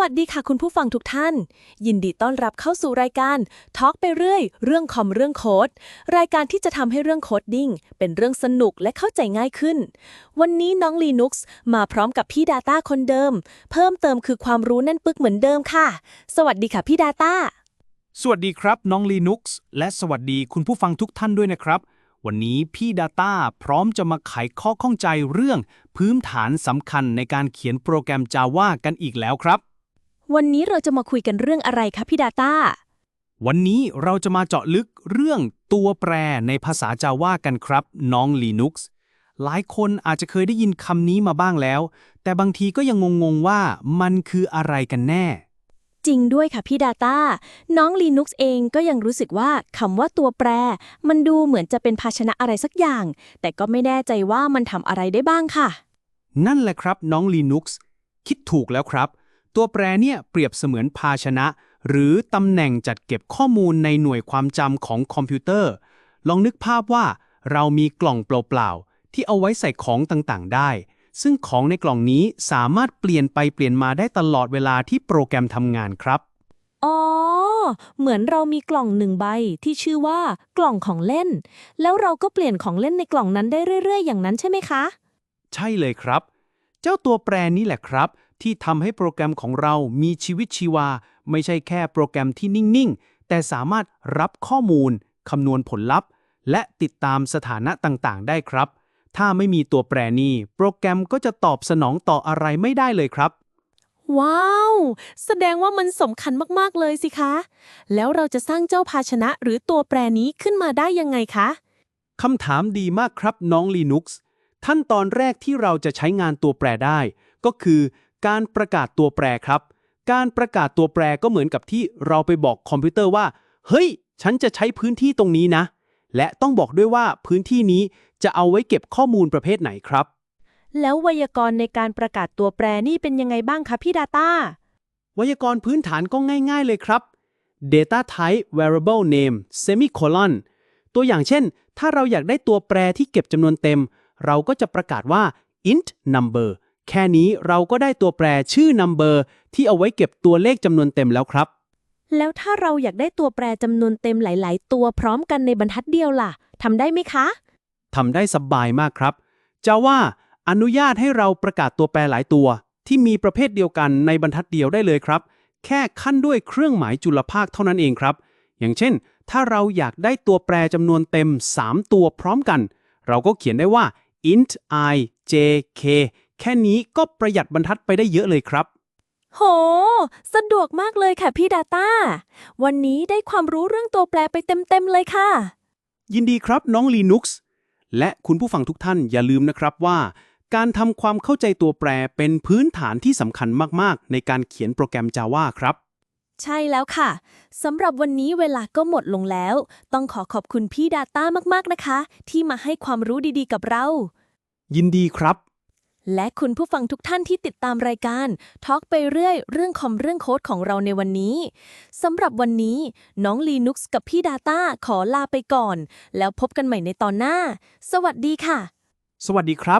วัสดีค่ะคุณผู้ฟังทุกท่าน ยินดีต้อนรับเข้าสู่รายการทอล์กไปเรื่อย เรื่องคอมเรื่องโค้ดรายการที่จะทำให้เรื่องโคดดิ้งเป็นเรื่องสนุกและเข้าใจง่ายขึ้น วันนี้น้องลีนุกส์มาพร้อมกับพี่ดาต้าคนเดิม เพิ่มเติมคือความรู้แน่นปึกเหมือนเดิมค่ะ สวัสดีค่ะพี่ดาต้าสวัสดีครับน้อง Linux และสวัสดีคุณผู้ฟังทุกท่านด้วยนะครับ วันนี้พี่ Data พร้อมจะมาไขข้อข้องใจเรื่อง พื้นฐานสำคัญในการเขียนโปรแกรม Java กันอีกแล้วครับ วันนี้เราจะมาคุยกันเรื่องอะไรคะพี่ดาต้า วันนี้เราจะมาเจาะลึกเรื่องตัวแปรในภาษา Java กันครับ น้อง Linux หลายคนอาจจะเคยได้ยินคำนี้มาบ้างแล้ว แต่บางทีก็ยังงงๆว่ามันคืออะไรกันแน่ จริงด้วยค่ะพี่ดาต้า น้อง Linux เองก็ยังรู้สึกว่าคำว่าตัวแปร มันดูเหมือนจะเป็นภาชนะอะไรสักอย่าง แต่ก็ไม่แน่ใจว่ามันทำอะไรได้บ้างค่ะ นั่นแหละครับน้อง Linux คิดถูกแล้วครับ ตัวแปรเนี่ยเปรียบเสมือนภาชนะ หรือตำแหน่งจัดเก็บข้อมูลในหน่วยความจำของคอมพิวเตอร์ ลองนึกภาพว่า เรามีกล่องเปล่าๆที่เอาไว้ใส่ของต่างๆ ได้ ซึ่งของในกล่องนี้สามารถเปลี่ยนไปเปลี่ยนมาได้ตลอดเวลาที่โปรแกรมทำงานครับอ๋อ เหมือนเรามีกล่องหนึ่งใบที่ชื่อว่ากล่องของเล่น แล้วเราก็เปลี่ยนของเล่นในกล่องนั้นได้เรื่อย ๆ อย่างนั้นใช่ไหมคะ ใช่เลยครับ เจ้าตัวแปรนี้แหละครับ ที่ทำให้โปรแกรมของเรามีชีวิตชีวา ไม่ใช่แค่โปรแกรมที่นิ่ง ๆ แต่สามารถรับข้อมูล คำนวณผลลัพธ์ และติดตามสถานะต่าง ๆ ได้ครับ ถ้าไม่มีตัวแปรนี้ โปรแกรมก็จะตอบสนองต่ออะไรไม่ได้เลยครับ ว้าว แสดงว่ามันสำคัญมากๆ เลยสิคะ แล้วเราจะสร้างเจ้าภาชนะหรือตัวแปรนี้ขึ้นมาได้ยังไงคะคำถามดีมากครับน้อง Linux ขั้นตอนแรกที่เราจะใช้งานตัวแปรได้ ก็คือ การประกาศตัวแปรครับ การประกาศตัวแปรก็เหมือนกับที่เราไปบอกคอมพิวเตอร์ว่า เฮ้ย ฉันจะใช้พื้นที่ตรงนี้นะ และต้องบอกด้วยว่าพื้นที่นี้จะเอาไว้เก็บข้อมูลประเภทไหนครับ แล้วไวยากรณ์ในการประกาศตัวแปรนี่เป็นยังไงบ้างคะพี่ดาต้าไวยากรณ์พื้นฐานก็ง่าย ๆเลยครับ data type variable name semicolon ตัวอย่างเช่น ถ้าเราอยากได้ตัวแปรที่เก็บจำนวนเต็ม เราก็จะประกาศว่า int number แค่นี้เราก็ได้ตัวแปรชื่อ number ที่เอาไว้เก็บตัวเลขจำนวนเต็มแล้วครับ แล้วถ้าเราอยากได้ตัวแปรจำนวนเต็มหลาย ๆ ตัวพร้อมกันในบรรทัดเดียวล่ะทำได้ไหมคะทำได้สบายมากครับ Java อนุญาตให้เราประกาศตัวแปรหลายตัว ที่มีประเภทเดียวกันในบรรทัดเดียวได้เลยครับ แค่ขั้นด้วยเครื่องหมายจุลภาคเท่านั้นเองครับ อย่างเช่น ถ้าเราอยากได้ตัวแปรจำนวนเต็ม 3 ตัวพร้อมกัน เราก็เขียนได้ว่า int i j k แค่นี้ก็ประหยัดบรรทัดไปได้เยอะเลยครับ โห สะดวกมากเลยค่ะพี่ดาต้า วันนี้ได้ความรู้เรื่องตัวแปรไปเต็ม ๆ เลยค่ะ ยินดีครับน้อง Linux และคุณผู้ฟังทุกท่านอย่าลืมนะครับว่า การทำความเข้าใจตัวแปรเป็นพื้นฐานที่สำคัญมากๆ ในการเขียนโปรแกรม Java ครับ ใช่แล้วค่ะ สำหรับวันนี้เวลาก็หมดลงแล้ว ต้องขอขอบคุณพี่ดาต้ามากๆนะคะ ที่มาให้ความรู้ดีๆกับเรา ยินดีครับ และคุณผู้ฟังทุกท่านที่ติดตามรายการทอล์กไปเรื่อย เรื่องคอมเรื่องโค้ดของเราในวันนี้สำหรับวันนี้ น้องลีนุกส์กับพี่ดาต้าขอลาไปก่อน แล้วพบกันใหม่ในตอนหน้า สวัสดีค่ะ สวัสดีครับ